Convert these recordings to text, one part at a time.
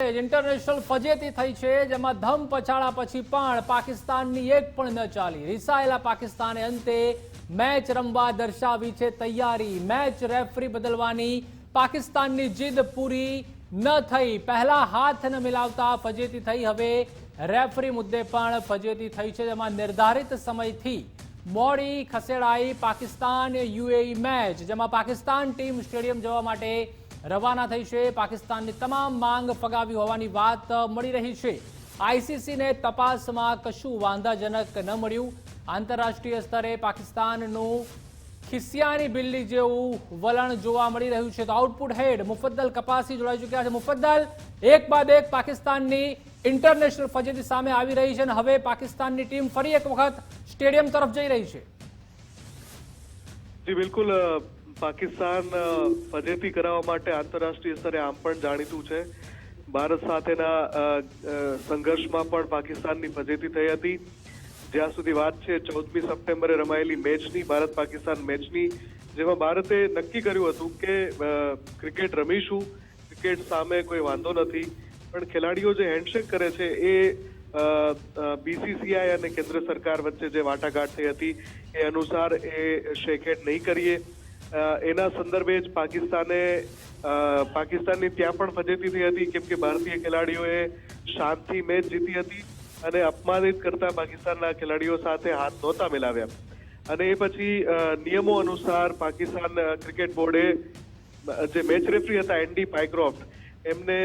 International ફજેતી થઈ છે, જેમાં ધમ પછાડા પછી પણ પાકિસ્તાનની એક પણ ન ચાલી. રિસાયેલા પાકિસ્તાને અંતે મેચ રમવા દર્શાવી છે તૈયારી. મેચ રેફરી બદલવાની પાકિસ્તાનની જીદ પૂરી ન થઈ. પહેલા હાથ ન મિલાવતા ફજેતી થઈ. હવે રેફરી મુદ્દે પણ ફજેતી થઈ છે, જેમાં નિર્ધારિત સમયથી મોડી ખસેડાઈ પાકિસ્તાન યુએઈ મેચ, જેમાં પાકિસ્તાન ટીમ સ્ટેડિયમ જવા માટે રવાના થઈ છે. પાકિસ્તાનની તમામ માંગ ફગાવી હોવાની વાત મળી રહી છે. આઈસીસીને તપાસમાં કશું વાંધાજનક ન મળ્યું. આંતરરાષ્ટ્રીય સ્તરે પાકિસ્તાનનું ખિસ્સિયાની બિલ્લી જેવું વલણ જોવા મળી રહ્યું છે. તો આઉટપુટ હેડ મુફદ્દલ કપાસી જોડાઈ ચૂક્યા છે. મુફદ્દલ, એક બાદ એક પાકિસ્તાનની ઇન્ટરનેશનલ ફજેતી સામે આવી રહી છે અને હવે પાકિસ્તાનની ટીમ ફરી એક વખત સ્ટેડિયમ તરફ જઈ રહી છે. જી, બિલકુલ પાકિસ્તાન પદેથી કરાવવા માટે આંતરરાષ્ટ્રીય સ્તરે આમ પણ જાણીતું છે. ભારત સાથેના સંઘર્ષમાં પણ પાકિસ્તાનની ફજેતી થઈ હતી. જ્યાં સુધી વાત છે, ચૌદમી સપ્ટેમ્બરે રમાયેલી મેચની ભારત પાકિસ્તાન મેચની, જેમાં ભારતે નક્કી કર્યું હતું કે ક્રિકેટ રમીશું. ક્રિકેટ સામે કોઈ વાંધો નથી. પણ ખેલાડીઓ જે હેન્ડશેક કરે છે એ બીસીસીઆઈ અને કેન્દ્ર સરકાર વચ્ચે જે વાટાઘાટ થઈ હતી, એ અનુસાર એ શેકહેડ નહીં કરીએ. એના સંદર્ભે જ પાકિસ્તાને પાકિસ્તાનની ત્યાં પણ ફજેતી થઈ હતી, કેમ કે ભારતીય ખેલાડીઓએ શાંતિ મેચ જીતી હતી અને અપમાનિત કરતા પાકિસ્તાનના ખેલાડીઓ સાથે હાથ નહોતા મિલાવ્યા. અને એ પછી નિયમો અનુસાર પાકિસ્તાન ક્રિકેટ બોર્ડે જે મેચ રેફરી હતા, એન્ડી પાઇક્રોફ્ટ એમને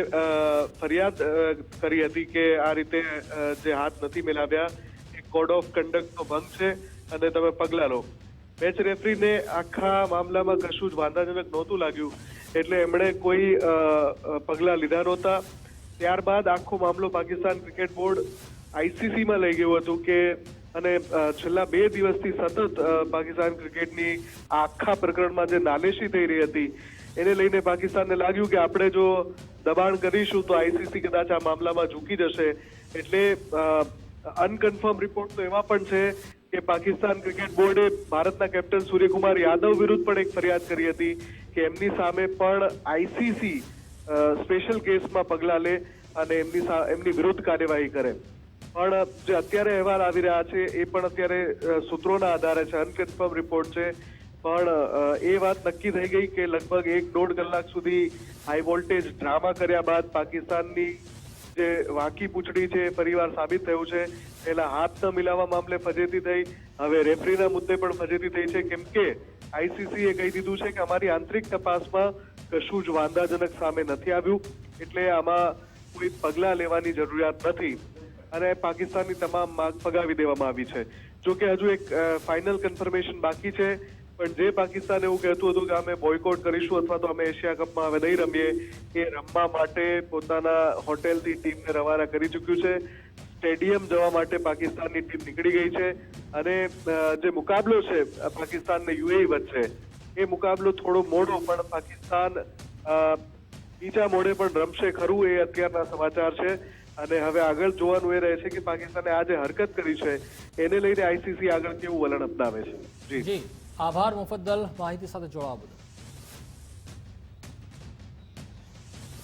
ફરિયાદ કરી હતી કે આ રીતે જે હાથ નથી મિલાવ્યા, એ કોડ ઓફ કન્ડક્ટનો ભંગ છે અને તમે પગલાં લો. મેચ રેફરીને આખા મામલામાં કશું જ વાંધાજનક નહોતું લાગ્યું. એટલે એમણે કોઈ અ, લીધા નહોતા. ત્યારબાદ આખો મામલો પાકિસ્તાન ક્રિકેટ બોર્ડ આઈસીસીમાં લઈ ગયું હતું કે અને છેલ્લા બે દિવસથી સતત પાકિસ્તાન ક્રિકેટની આખા પ્રકરણમાં જે નાલેશી થઈ રહી હતી એને લઈને પાકિસ્તાનને લાગ્યું કે આપણે જો દબાણ કરીશું તો આઈસીસી કદાચ આ મામલામાં ઝૂકી જશે. એટલે અનકન્ફર્મ રિપોર્ટ તો એવા પણ છે કે પાકિસ્તાન ક્રિકેટ બોર્ડે ભારતના કેપ્ટન સૂર્યકુમાર યાદવ વિરુદ્ધ પણ એક ફરિયાદ કરી હતી કે એમની સામે પણ આઈસીસી સ્પેશિયલ કેસમાં પગલાં લે અને એમની એમની વિરુદ્ધ કાર્યવાહી કરે. પણ જે અત્યારે અહેવાલ આવી રહ્યા છે, એ પણ અત્યારે સૂત્રોના આધારે છે, અનકન્ફર્મ રિપોર્ટ છે. પણ એ વાત નક્કી થઈ ગઈ કે લગભગ એક દોઢ કલાક સુધી હાઈ વોલ્ટેજ ડ્રામા કર્યા બાદ પાકિસ્તાનની જે વાંકી પૂછડી છે, પરિવાર સાબિત થયું છે, પહેલા હાથ ન મિલાવવા મામલે ફજેતી થઈ, હવે રેફરીના મુદ્દે પણ ફજેતી થઈ છે. કેમ કે આઈસીસીએ કહી દીધું છે કે અમારી આંતરિક તપાસમાં કશું જ વાંધાજનક સામે નથી આવ્યું, એટલે આમાં કોઈ પગલાં લેવાની જરૂરિયાત નથી. અને પાકિસ્તાનની તમામ માંગ ફગાવી દેવામાં આવી છે. જો કે હજુ એક ફાઇનલ કન્ફર્મેશન બાકી છે. પણ જે પાકિસ્તાન એવું કહેતું હતું કે અમે બોયકોટ કરીશું અથવા તો અમે એશિયા કપમાં હવે નહીં રમીએ, એ રમવા માટે પોતાના હોટેલથી ટીમને રવાના કરી ચૂક્યું છે. સ્ટેડિયમ જવા માટે પાકિસ્તાનની ટીમ નીકળી ગઈ છે અને જે મુકાબલો છે પાકિસ્તાન ને યુએઈ વચ્ચે, એ મુકાબલો થોડો મોડો પણ પાકિસ્તાન બીજા મોડે પણ રમશે ખરું એ અત્યારના સમાચાર છે. અને હવે આગળ જોવાનું એ રહે છે કે પાકિસ્તાને આ જે હરકત કરી છે. એને લઈને આઈસીસી આગળ કેવું વલણ અપનાવે છે. જી. આભાર મુફદ્દલ માહિતી સાથે જોડાવા બદલ.